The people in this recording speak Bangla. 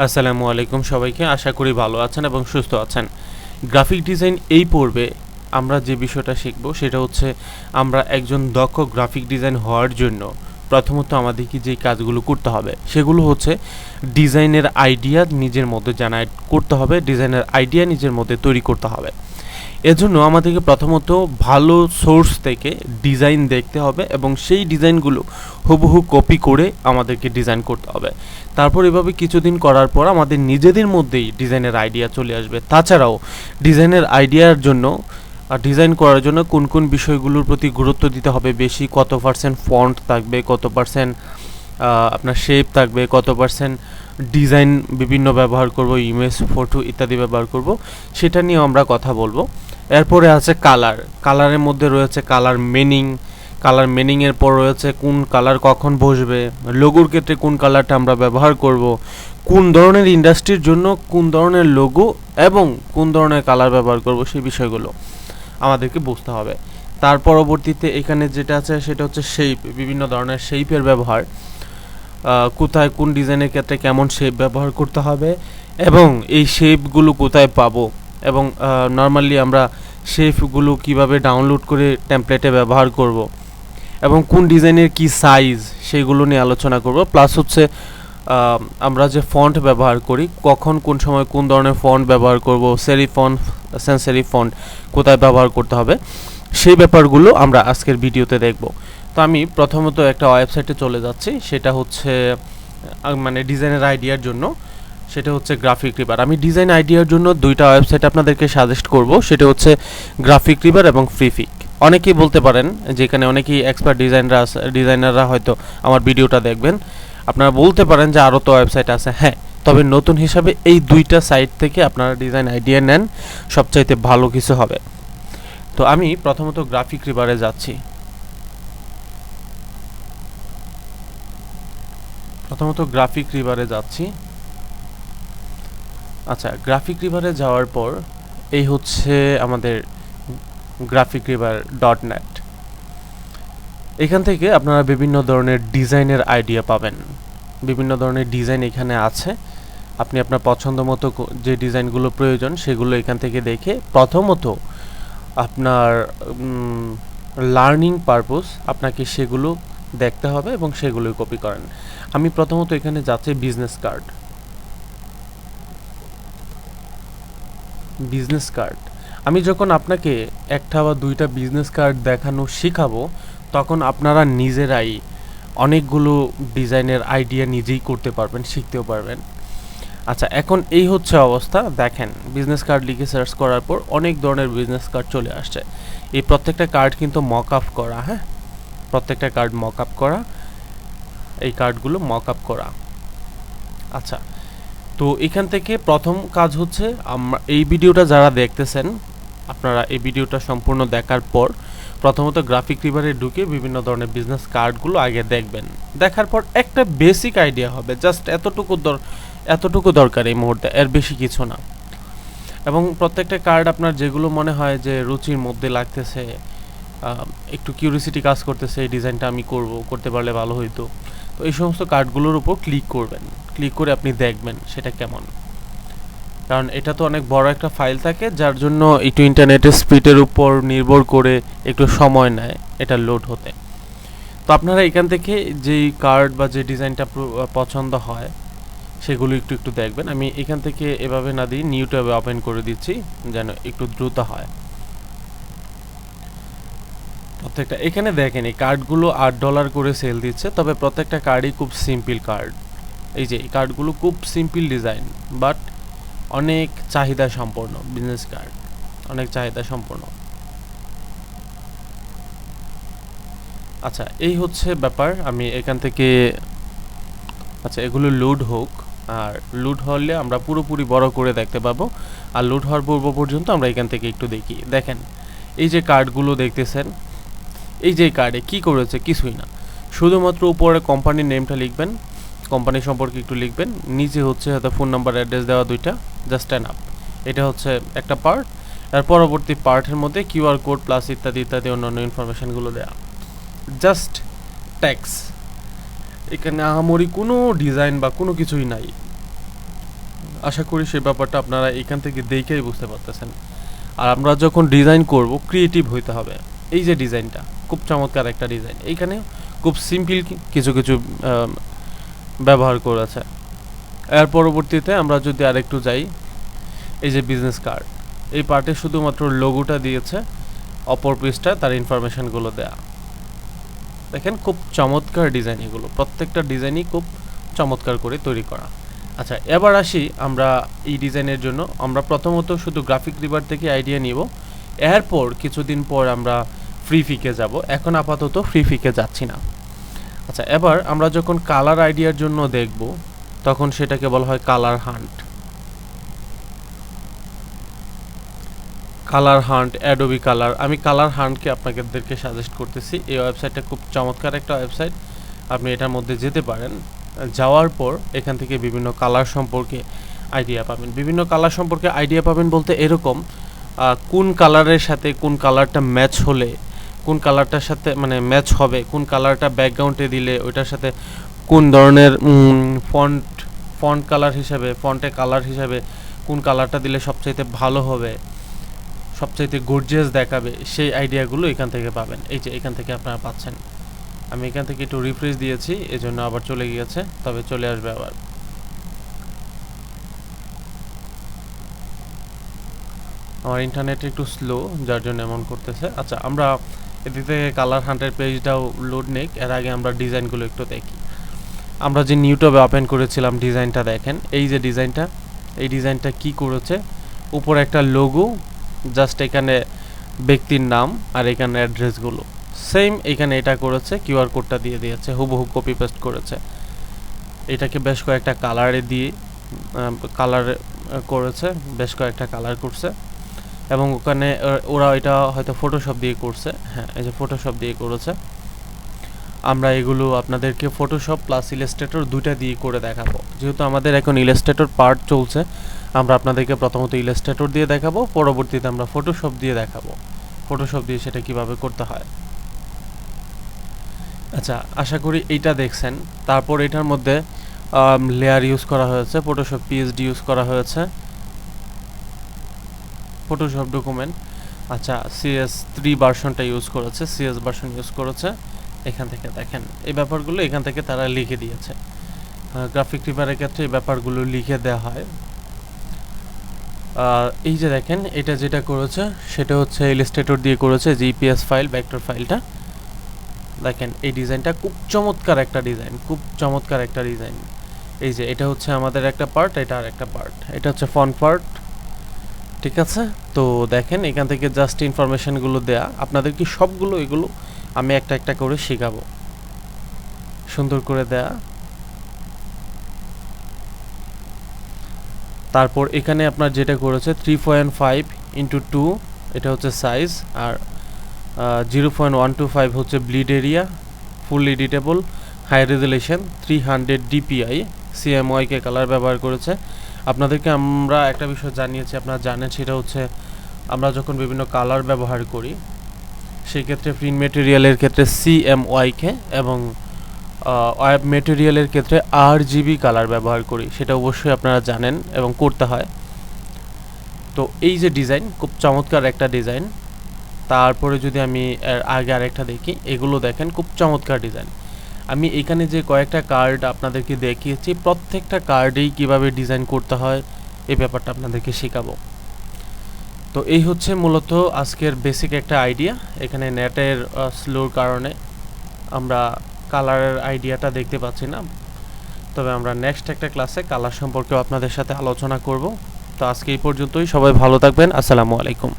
আসসালামু আলাইকুম সবাইকে। আশা করি ভালো আছেন এবং সুস্থ আছেন। গ্রাফিক ডিজাইন এই পর্বে আমরা যে বিষয়টা শিখব সেটা হচ্ছে আমরা একজন দক্ষ গ্রাফিক ডিজাইন হওয়ার জন্য প্রথমত আমাদেরকে যে কাজগুলো করতে হবে সেগুলো হচ্ছে ডিজাইনের আইডিয়া নিজের মধ্যে জানা করতে হবে, ডিজাইনের আইডিয়া নিজের মধ্যে তৈরি করতে হবে। এজন্য আমাদেরকে প্রথমত ভালো সোর্স থেকে ডিজাইন দেখতে হবে এবং সেই ডিজাইনগুলো হুবহু কপি করে আমাদেরকে ডিজাইন করতে হবে। তারপর এভাবে কিছুদিন করার পর আমাদের নিজেদের মধ্যেই ডিজাইনের আইডিয়া চলে আসবে। তাছাড়াও ডিজাইনের আইডিয়ার জন্য ডিজাইন করার জন্য কোন কোন বিষয়গুলোর প্রতি গুরুত্ব দিতে হবে বেশি? কত পার্সেন্ট ফন্ট থাকবে? কত পার্সেন্ট আপনার শেপ থাকবে? কত পার্সেন্ট ডিজাইন বিভিন্ন ব্যবহার করব? ইমেজ ফটো ইত্যাদি ব্যবহার করব? সেটা নিয়ে আমরা কথা বলব। এরপরে আছে কালার। কালারের মধ্যে রয়েছে কালার মেনিং। কালার মেনিংয়ের পর রয়েছে কোন কালার কখন বসবে। লোগোর ক্ষেত্রে কোন কালারটা আমরা ব্যবহার করব। কোন ধরনের ইন্ডাস্ট্রির জন্য কোন ধরনের লোগো এবং কোন ধরনের কালার ব্যবহার করব সেই বিষয়গুলো আমাদেরকে বুঝতে হবে। তার পরবর্তীতে এখানে যেটা আছে সেটা হচ্ছে শেপ বিভিন্ন ধরনের শেপের ব্যবহার। কোথায় কোন ডিজাইনের ক্ষেত্রে কেমন শেপ ব্যবহার করতে হবে এবং এই শেপগুলো কোথায় পাবো এবং নর্মালি আমরা শেপগুলো কীভাবে ডাউনলোড করে টেমপ্লেটে ব্যবহার করব এবং কোন ডিজাইনের কি সাইজ সেগুলো নিয়ে আলোচনা করব। প্লাস হচ্ছে আমরা যে ফন্ট ব্যবহার করি, কখন কোন সময় কোন ধরনের ফন্ট ব্যবহার করব সেরি ফন্ট সেন্সারি ফন্ট কোথায় ব্যবহার করতে হবে, সেই ব্যাপারগুলো আমরা আজকের ভিডিওতে দেখব। তো আমি প্রথমত একটা ওয়েবসাইটে চলে যাচ্ছি, সেটা হচ্ছে মানে ডিজাইনের আইডিয়ার জন্য। সেটা হচ্ছে গ্রাফিক রিভার আমি ডিজাইন আইডিয়ার জন্য দুইটা ওয়েবসাইট আপনাদেরকে সাজেস্ট করব। সেটা হচ্ছে গ্রাফিক রিভার এবং ফ্রিফিক অনেকেই বলতে পারেন, যেখানে অনেকেই এক্সপার্ট ডিজাইনাররা ডিজাইনাররা হয়তো আমার ভিডিওটা দেখবেন। আপনারা বলতে পারেন যে আরও তো ওয়েবসাইট আছে। হ্যাঁ তবে নতুন হিসাবে এই দুইটা সাইট থেকে আপনারা ডিজাইন আইডিয়া নেন, সবচাইতে ভালো কিছু হবে। তো আমি প্রথমত গ্রাফিক রিভারে যাচ্ছি। প্রথমত গ্রাফিক রিভারে যাচ্ছি। আচ্ছা গ্রাফিক রিভারে যাওয়ার পর এই হচ্ছে আমাদের গ্রাফিক রিভার ডট নেট এখান থেকে আপনারা বিভিন্ন ধরনের ডিজাইনের আইডিয়া পাবেন। বিভিন্ন ধরনের ডিজাইন এখানে আছে। আপনি আপনার পছন্দ মতো যে ডিজাইনগুলো প্রয়োজন সেগুলো এখান থেকে দেখে প্রথমত আপনার লার্নিং পারপোজ আপনাকে সেগুলো দেখতে হবে এবং সেগুলোই কপি করেন। আমি প্রথমত এখানে যাচ্ছি বিজনেস কার্ড বিজনেস কার্ড আমি যখন আপনাকে একটা বা দুইটা বিজনেস কার্ড দেখানো শেখাবো, তখন আপনারা নিজেরাই অনেকগুলো ডিজাইনের আইডিয়া নিজেই করতে পারবেন, শিখতেও পারবেন। আচ্ছা এখন এই হচ্ছে অবস্থা। দেখেন বিজনেস কার্ড লিখে সার্চ করার পর অনেক ধরনের বিজনেস কার্ড চলে আসছে। এই প্রত্যেকটা কার্ড কিন্তু মক আপ করা হ্যাঁ? প্রত্যেকটা কার্ড মক আপ করা, এই কার্ডগুলো মক আপ করা। আচ্ছা তো এখান থেকে প্রথম কাজ হচ্ছে, আমরা এই ভিডিওটা যারা দেখতেছেন, আপনারা এই ভিডিওটা সম্পূর্ণ দেখার পর প্রথমত গ্রাফিক রিভারে ঢুকে বিভিন্ন ধরনের বিজনেস কার্ডগুলো আগে দেখবেন। দেখার পর একটা বেসিক আইডিয়া হবে জাস্ট এতটুকু দর, এতটুকু দরকার এই মুহূর্তে, এর বেশি কিছু না। এবং প্রত্যেকটা কার্ড আপনার যেগুলো মনে হয় যে রুচির মধ্যে লাগতেছে একটু কিউরিসিটি কাজ করতেছে, এই ডিজাইনটা আমি করব, করতে পারলে ভালো হইতো। তো এই সমস্ত কার্ডগুলোর উপর ক্লিক করবেন। ক্লিক করে আপনি দেখবেন সেটা কেমন। কারণ এটা তো অনেক বড় একটা ফাইল থাকে, যার জন্য একটু ইন্টারনেটের স্পিডের উপর নির্ভর করে একটু সময় নেয় এটা লোড হতে। তো আপনারা এখান থেকে যেই কার্ড বা যে ডিজাইনটা পছন্দ হয়, সেগুলো একটু একটু দেখবেন। আমি এখান থেকে এভাবে না দিই নিউ ট্যাবে ওপেন করে দিচ্ছি, যেন একটু দ্রুত হয়। প্রত্যেকটা, এখানে দেখেন এই কার্ডগুলো আট ডলার করে সেল দিচ্ছে, তবে প্রত্যেকটা কার্ডই খুব সিম্পল কার্ড এই যে, এই কার্ডগুলো খুব সিম্পল ডিজাইন বাট অনেক চাহিদা সম্পন্ন বিজনেস কার্ড অনেক চাহিদা সম্পন্ন। আচ্ছা এই হচ্ছে ব্যাপার, আমি এখান থেকে আচ্ছা এগুলো লোড হোক, আর লোড হলে আমরা পুরোপুরি বড় করে দেখতে পাবো, আর লোড হওয়ার পূর্ব পর্যন্ত আমরা এখান থেকে একটু দেখি। দেখেন, এই যে কার্ডগুলো দেখতেছেন, এই যে কার্ডে কি করেছে? কিছুই না। শুধুমাত্র উপরে কোম্পানির নেমটা লিখবেন কোম্পানি সম্পর্কে একটু লিখবেন। নিচে হচ্ছে হয়তো ফোন নাম্বার অ্যাড্রেস দেওয়া দুইটা জাস্ট অ্যান আপ এটা হচ্ছে একটা পার্ট আর পরবর্তী পার্টের মধ্যে কিউআর কোড প্লাস ইত্যাদি ইত্যাদি অন্যান্য ইনফরমেশানগুলো দেওয়া জাস্ট ট্যাক্স এখানে আহামরি কোনো ডিজাইন বা কোনো কিছুই নাই। আশা করি সেই ব্যাপারটা আপনারা এখান থেকে দেখেই বুঝতে পারতেছেন। আর আমরা যখন ডিজাইন করব ক্রিয়েটিভ হইতে হবে। এই যে ডিজাইনটা খুব চমৎকার একটা ডিজাইন এইখানে খুব সিম্পল কিছু কিছু ব্যবহার করেছে। এর পরবর্তীতে আমরা যদি আরেকটু যাই, এই যে বিজনেস কার্ড এই পার্টে শুধুমাত্র লোগোটা দিয়েছে, অপর পৃষ্ঠা তার ইনফরমেশনগুলো দেয়া। দেখেন খুব চমৎকার ডিজাইন এগুলো, প্রত্যেকটা ডিজাইনই খুব চমৎকার করে তৈরি করা। আচ্ছা এবার আসি আমরা এই ডিজাইনের জন্য। আমরা প্রথমত শুধু গ্রাফিক রিভার থেকে আইডিয়া নিব। এরপর কিছুদিন পর আমরা ফ্রি ফিকে যাব। এখন আপাতত ফ্রি ফিকে যাচ্ছি না। আচ্ছা এবার আমরা যখন কালার আইডিয়ার জন্য দেখব, তখন সেটাকে বলা হয় colour hunt colour hunt Adobe colour আমি কালার হান্টকে আপনাদেরকে সাজেস্ট করতেছি। এই ওয়েবসাইটটা খুব চমৎকার একটা ওয়েবসাইট আপনি এটার মধ্যে যেতে পারেন। যাওয়ার পর এখান থেকে বিভিন্ন কালার সম্পর্কে আইডিয়া পাবেন। বিভিন্ন কালার সম্পর্কে আইডিয়া পাবেন বলতে এরকম কোন কালারের সাথে কোন কালারটা ম্যাচ হলে কোন কালারটার সাথে মানে ম্যাচ হবে, কোন কালারটা ব্যাকগ্রাউন্ডে দিলে ওইটার সাথে কোন ধরনের ফন্ট ফন্ট কালার হিসাবে ফন্টে কালার হিসাবে কোন কালারটা দিলে সবচাইতে ভালো হবে, সবচাইতে গর্জিয়াস দেখাবে, সেই আইডিয়াগুলো এখান থেকে পাবেন। এই যে এখান থেকে আপনারা পাচ্ছেন। আমি এখান থেকে একটু রিফ্রেশ দিয়েছি, এজন্য আবার চলে গিয়েছে, তবে চলে আসবে আবার। আমার ইন্টারনেট একটু স্লো যার জন্য এমন করতেছে। আচ্ছা আমরা এদিক থেকে কালার হান্টের পেজটাও লোড নেই। এর আগে আমরা ডিজাইনগুলো একটু দেখি। আমরা যে নিউটবে ওপেন করেছিলাম ডিজাইনটা দেখেন। এই যে ডিজাইনটা, এই ডিজাইনটা কি করেছে? উপরে একটা লোগো জাস্ট এখানে ব্যক্তির নাম আর এখানে অ্যাড্রেসগুলো সেম এখানে এটা করেছে কিউআর কোডটা দিয়ে দিয়েছে, হুবহু কপি পেস্ট করেছে। এটাকে বেশ কয়েকটা কালারে দিয়ে কালার করেছে, বেশ কয়েকটা কালার করছে। এবং ওখানে ওরা- এটা হয়তো ফটোশপ দিয়ে করছে। হ্যাঁ এই যে ফটোশপ দিয়ে করেছে। আমরা এগুলো আপনাদেরকে ফটোশপ প্লাস ইলাস্ট্রেটর দুইটা দিয়ে করে দেখাবো। যেহেতু আমাদের এখন ইলাস্ট্রেটর পার্ট চলছে, আমরা আপনাদেরকে প্রথমত ইলাস্ট্রেটর দিয়ে দেখাবো, পরবর্তীতে আমরা ফটোশপ দিয়ে দেখাবো। ফটোশপ দিয়ে সেটা কীভাবে করতে হয়। আচ্ছা আশা করি এইটা দেখছেন। তারপর এটার মধ্যে লেয়ার ইউজ করা হয়েছে ফটোশপ পিএইচডি ইউজ করা হয়েছে। ফটোশপ ডকুমেন্ট আচ্ছা সিএস থ্রি ভার্সনটা ইউজ করেছে সিএস ভার্সন ইউজ করেছে। এখান থেকে দেখেন, এই ব্যাপারগুলো এখান থেকে তারা লিখে দিয়েছে। গ্রাফিক রিভারের ক্ষেত্রে এই ব্যাপারগুলো লিখে দেওয়া হয়। এই যে দেখেন, এটা যেটা করেছে, সেটা হচ্ছে ইলিস্ট্রেটর দিয়ে করেছে জিপিএস ফাইল ভেক্টর ফাইলটা দেখেন, এই ডিজাইনটা খুব চমৎকার একটা ডিজাইন, খুব চমৎকার একটা ডিজাইন। এই যে, এটা হচ্ছে আমাদের একটা পার্ট এটা আর একটা পার্ট এটা হচ্ছে ফ্রন্ট পার্ট ঠিক আছে? তো দেখেন, এখান থেকে জাস্ট ইনফরমেশনগুলো দেয়া। আপনাদের কি সবগুলো এগুলো আমি একটা একটা করে শেখাবো। সুন্দর করে দেয়া। তারপর এখানে আপনার যেটা করেছে three point five into two এটা হচ্ছে সাইজ আর zero point one two five হচ্ছে bleed area full editable high resolution three hundred DPI CMYK colour ব্যবহার করেছে। আপনাদেরকে আমরা একটা বিষয় জানিয়েছি, আপনারা জানেন সেটা হচ্ছে আমরা যখন বিভিন্ন কালার ব্যবহার করি, সেই ক্ষেত্রে প্রিন্ট মেটেরিয়ালের ক্ষেত্রে সিএমওয়াইকে এবং ওয়েব মেটেরিয়ালের ক্ষেত্রে আর জিবি কালার ব্যবহার করি, সেটা অবশ্যই আপনারা জানেন এবং করতে হয়। তো এই যে ডিজাইন খুব চমৎকার একটা ডিজাইন তারপরে যদি আমি এর আগে আরেকটা দেখি, এগুলো দেখেন, খুব চমৎকার ডিজাইন আমি এখানে যে কয়েকটা কার্ড আপনাদেরকে দেখিয়েছি, প্রত্যেকটা কার্ডেই কীভাবে ডিজাইন করতে হয়, এই ব্যাপারটা আপনাদেরকে শেখাবো। তো এই হচ্ছে মূলত আজকের বেসিক একটা আইডিয়া এখানে নেটের স্লোর কারণে আমরা কালারের আইডিয়াটা দেখতে পাচ্ছি না। তবে আমরা নেক্সট একটা ক্লাসে কালার সম্পর্কেও আপনাদের সাথে আলোচনা করব। তো আজকে এই পর্যন্তই, সবাই ভালো থাকবেন, আসসালামু আলাইকুম।